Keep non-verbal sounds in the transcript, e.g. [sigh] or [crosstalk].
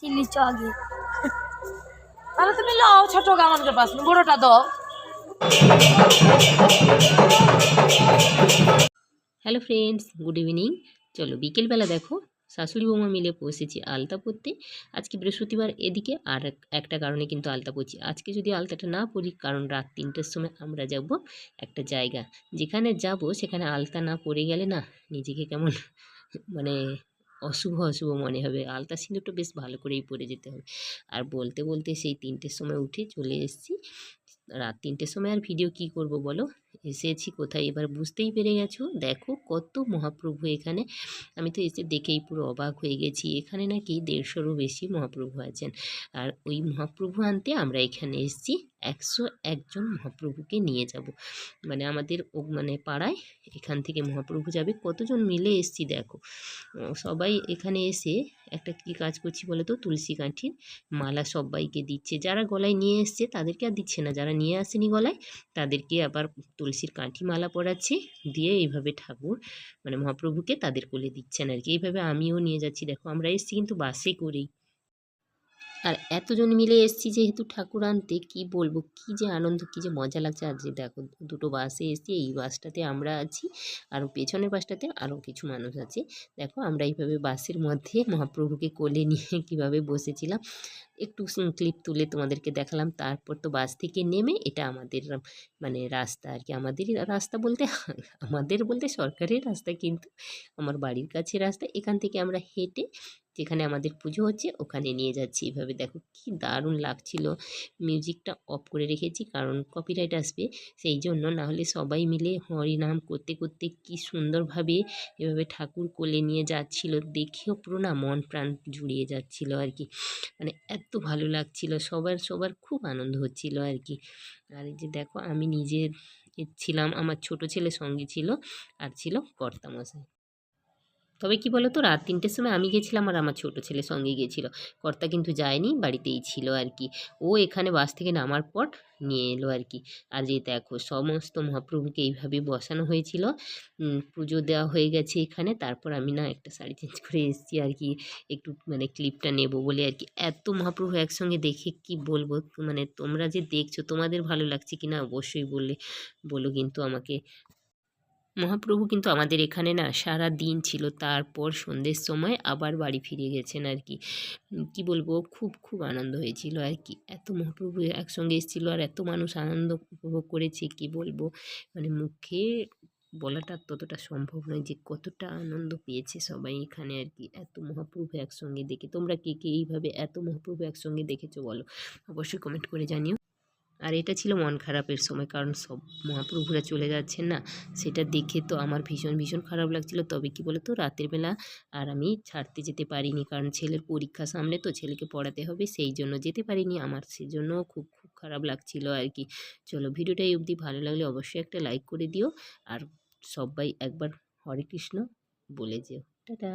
চিল্লি চ আগে তাহলে তুমি লাও ছোট গামানকে পাস বড়টা দাও। Hello friends good evening. চলো বিকেলবেলা দেখো শাশুড়ি বৌমা মিলে বসেছি আলতা পরতে। আজকে বৃহস্পতিবার এদিকে আর এক- একটা কারণে কিন্তু আলতা পরছি। আজকে যদি আলতাটা না পরি কারণ রাত তিনটের সময় আমরা যাব একটা জায়গা। যেখানে যাব সেখানে আলতা না পরে গেলে না নিজেকে কেমন মানে অশুভ অশুভ মনে হবে। আলতা সিঁদুরটা বেশ ভালো করেই পরে যেতে হবে। আর বলতে বলতে সেই তিনটের সময় উঠে চলে এসেছি। রাত তিনটের সময় আর ভিডিও কি করব বলো? এসেছি কোথায় এবার বুঝতেই পেরে গেছো? দেখো কত মহাপ্রভু এখানে। আমি তো এসে দেখেই পুরো অবাক হয়ে গেছি। এখানে নাকি দেড়শোরও বেশি মহাপ্রভু আছেন। আর ওই মহাপ্রভু আনতে আমরা এখানে এসেছি। একশো একজন মহাপ্রভুকে নিয়ে যাব। মানে আমাদের ও মানে পাড়ায় এখান থেকে মহাপ্রভু যাবে। কতজন মিলে এসেছি দেখো। সবাই এখানে এসে একটা কি কাজ করছি বলে তো? তুলসী কাঠির মালা সবাইকে দিচ্ছে। যারা গলায় নিয়ে এসছে তাদেরকে আর দিচ্ছে না। যারা নিয়ে আসেনি গলায় তাদেরকে আবার তুলসীর কাঠি মালা পরাচ্ছে, দিয়ে এইভাবে ঠাকুর মানে মহাপ্রভুকে তাদের কোলে দিচ্ছেন আর কি। এইভাবে আমিও নিয়ে যাচ্ছি। দেখো, আমরা এসেছি কিন্তু বাসে করেই। আর এতজন মিলে এসেছি যেহেতু ঠাকুর আনতে, কি বলব? কি যে আনন্দ, কি যে মজা লাগছে। আর যে দেখো, দুটো বাসে এসেছি, এই বাসটাতে আমরা আছি, আর পেছনের বাসটাতে আরও কিছু মানুষ আছে। দেখো, আমরা এইভাবে বাসের মধ্যে মহাপ্রভুকে কোলে নিয়ে [laughs] কীভাবে বসেছিলাম। একটু ক্লিপ তুলে তোমাদেরকে দেখালাম। তারপর তো বাস থেকে নেমে এটা আমাদের মানে রাস্তা আর কি। আমাদেরই রাস্তা বলতে, আমাদের বলতে সরকারের রাস্তা কিন্তু, আমার বাড়ির কাছে রাস্তা। এখান থেকে আমরা হেঁটে যেখানে আমাদের পুজো হচ্ছে, ওখানে নিয়ে যাচ্ছি। এভাবে দেখো কি দারুণ লাগছিল। মিউজিকটা অফ করে রেখেছি, কারণ কপিরাইট আসবে। সেই জন্য না হলে সবাই মিলে হরিনাম করতে করতে কি সুন্দরভাবে এভাবে ঠাকুর কোলে নিয়ে যাচ্ছিল। দেখেও পুরো না মন প্রাণ জুড়িয়ে যাচ্ছিল আর কি। মানে এত ভালো লাগছিল, সবার সবার খুব আনন্দ হচ্ছিল আর কি। আর যে দেখো, আমি নিজে ছিলাম, আমার ছোট ছেলে সঙ্গে ছিল, আর ছিল কর্তামশাই। তবে কি বলো তো রাত তিনটের সময় আমি গেছিলাম আর আমার ছোট ছেলে সঙ্গে গিয়েছিল। কর্তা কিন্তু যায়নি, বাড়িতেই ছিল আর কি। ও এখানে বাস থেকে নামার পর নিয়ে এলো আর কি। আর যে দেখো, সমস্ত মহাপ্রভুকে এইভাবে বসানো হয়েছিল। পুজো দেওয়া হয়ে গেছে এখানে। তারপর আমি না একটা শাড়ি চেঞ্জ করে এসেছি আর কি। একটু মানে ক্লিপটা নেব বলে আর কি। এত মহাপ্রভু একসঙ্গে দেখে কি বলব? মানে তোমরা যে দেখছ, তোমাদের ভালো লাগছে কি না অবশ্যই বললে, বলো কিন্তু আমাকে। মহাপ্রভু কিন্তু আমাদের এখানে না সারা দিন ছিল, তারপর সন্ধ্যের সময় আবার বাড়ি ফিরে গেছেন আর কি। কি বলব, খুব খুব আনন্দ হয়েছিল আর কি। এত মহাপ্রভু একসঙ্গে এসেছিল আর এত মানুষ আনন্দ উপভোগ করেছে, কি বলব? মানে মুখে বলাটা ততটা সম্ভব নয় যে কতটা আনন্দ পেয়েছে সবাই এখানে আর কি। এত মহাপ্রভু একসঙ্গে দেখে, তোমরা কে কে এইভাবে এত মহাপ্রভু একসঙ্গে দেখেছ বলো? অবশ্যই কমেন্ট করে জানিও। আর এটা ছিল মন খারাপের সময়। কারণ সব মহাপ্রভুরা চলে যাচ্ছেন না, সেটা দেখে তো আমার ভীষণ ভীষণ খারাপ লাগছিল। তবে কি বলতো, রাতের বেলা আর আমি ছাড়তে যেতে পারিনি। কারণ ছেলের পরীক্ষা সামনে তো ছেলেকে পড়াতে হবে, সেই জন্য যেতে পারিনি। আমার সেজন্য খুব খুব খারাপ লাগছিল আর কি। চলো, ভিডিওটা অবধি। ভালো লাগলে অবশ্যই একটা লাইক করে দিও। আর সবাই একবার হরে কৃষ্ণ বলে যেও। টাটা।